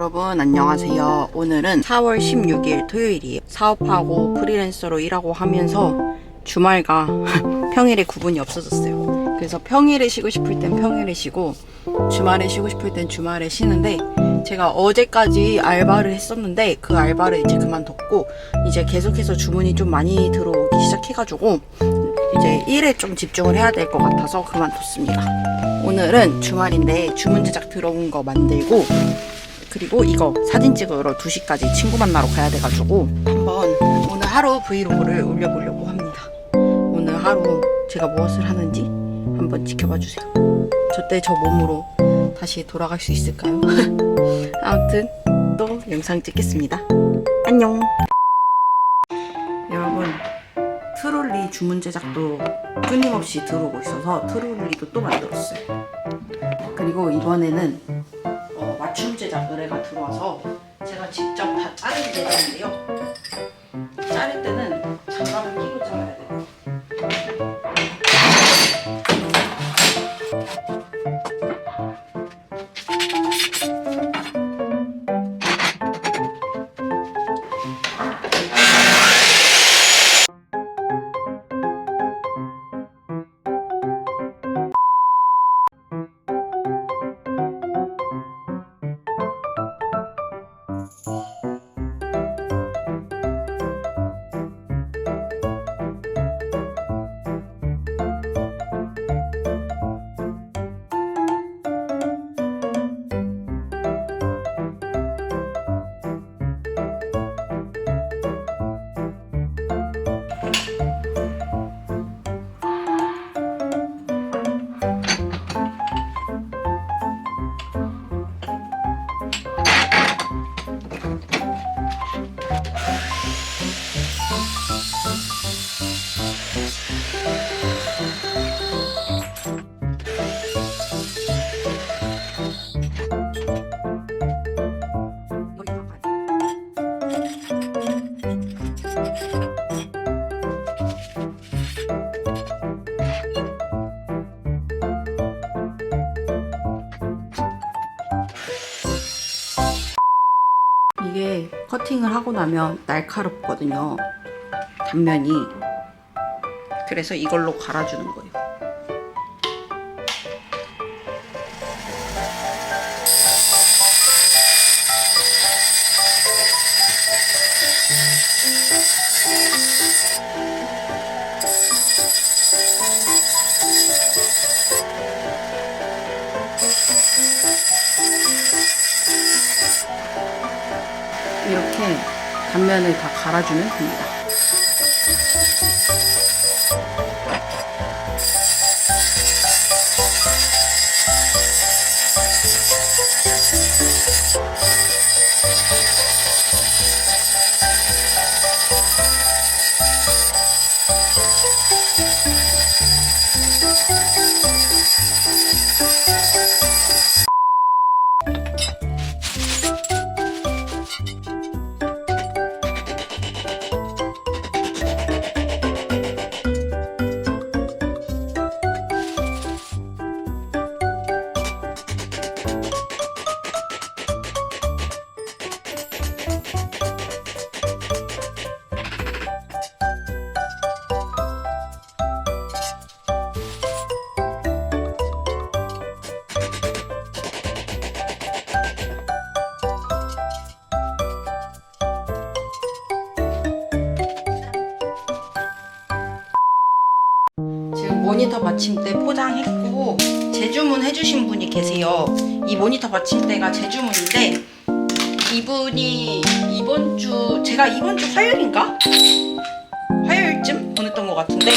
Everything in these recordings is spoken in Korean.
여러분 안녕하세요. 오늘은 4월 16일 토요일이에요. 사업하고 프리랜서로 일하고 하면서 주말과 평일에 구분이 없어졌어요. 그래서 평일에 쉬고 싶을 땐 평일에 쉬고 주말에 쉬고 싶을 땐 주말에 쉬는데 제가 어제까지 알바를 했었는데 그 알바를 이제 그만뒀고 이제 계속해서 주문이 좀 많이 들어오기 시작해가지고 이제 일에 좀 집중을 해야 될 것 같아서 그만뒀습니다. 오늘은 주말인데 주문 제작 들어온 거 만들고 그리고 이거 사진 찍으러 2시까지 친구 만나러 가야 돼가지고 한번 오늘 하루 브이로그를 올려보려고 합니다. 오늘 하루 제가 무엇을 하는지 한번 지켜봐 주세요. 저때 저 몸으로 다시 돌아갈 수 있을까요? 아무튼 또 영상 찍겠습니다. 안녕. 여러분 트롤리 주문 제작도 끊임없이 들어오고 있어서 트롤리도 또 만들었어요. 그리고 이번에는 어, 제작 의뢰가 들어와서 제가 직접 다 자를 예정인데요. 자를 때는 여기 이게 커팅을 하고 나면 날카롭거든요. 단면이. 그래서 이걸로 갈아주는 거예요. 이렇게 단면을 다 갈아주면 됩니다. 모니터 받침대 포장했고 재주문 해주신 분이 계세요. 이 모니터 받침대가 재주문인데 이분이 이번 주 제가 이번 주 화요일인가 화요일쯤 보냈던 것 같은데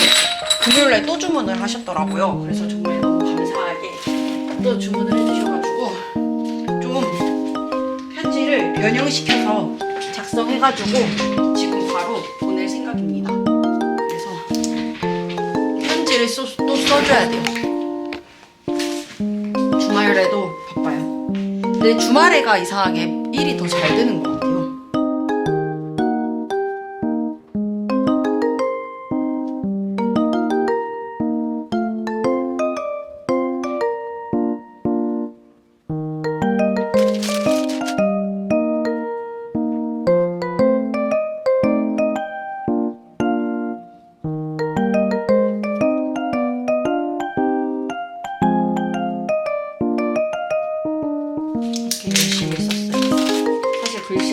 금요일날 또 주문을 하셨더라고요. 그래서 정말 너무 감사하게 또 주문을 해주셔가지고 좀 편지를 변형시켜서 작성해가지고 편지를 써, 또 써줘야 돼요. 주말에도 바빠요. 근데 주말에가 이상하게 일이 더 잘 되는 것 같아요.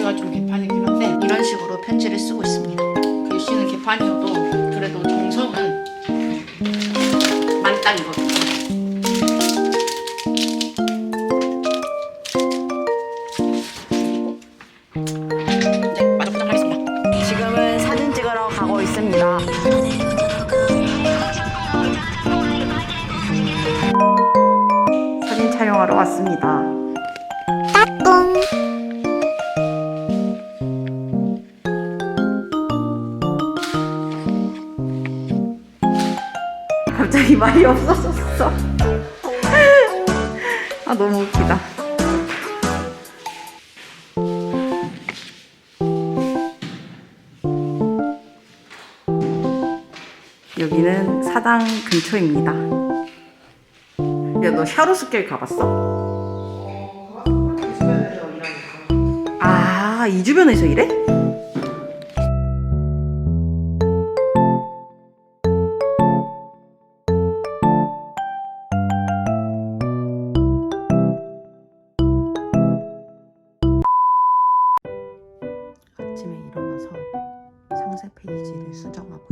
글씨가 좀 개판이긴 한데 이런 식으로 편지를 쓰고 있습니다. 글씨는 개판이어도 그래도 정성은 만땅이거든요. 이제 마저 포장하겠습니다. 지금은 사진 찍으러 가고 있습니다. 사진 촬영하러 왔습니다. 말이 없어졌어. 아 너무 웃기다. 여기는 사당 근처입니다. 야, 너 샤로스길 가봤어? 아, 이 주변에서 일해?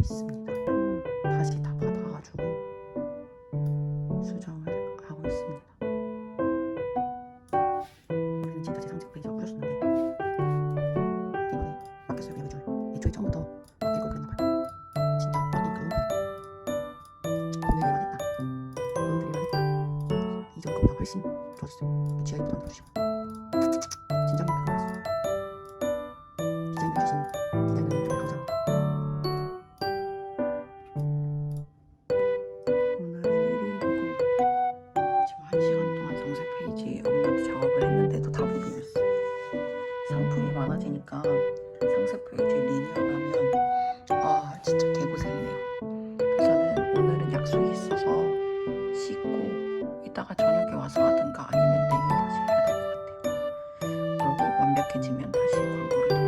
있습니다. 다시 다 받아가지고 수정을 하고 있습니다. 우리는 지금까지 상세 페이지가 꾸렸었는데 이번에 바뀌었어요. 그냥 애초에, 애초에 처음부터 바뀔 걸 그랬나봐요. 진짜 확인 그런 보내기만 했다. 보내기만 했다. 이전 거보다 훨씬. GI 부담 주시고 진작에 보니까 상세포 이렇게 리니어 가면 아 진짜 개고생이네요. 저는 오늘은 약속이 있어서 씻고 이따가 저녁에 와서 하든가 아니면 내일 다시 해야 될 것 같아요. 그리고 완벽해지면 다시 광고를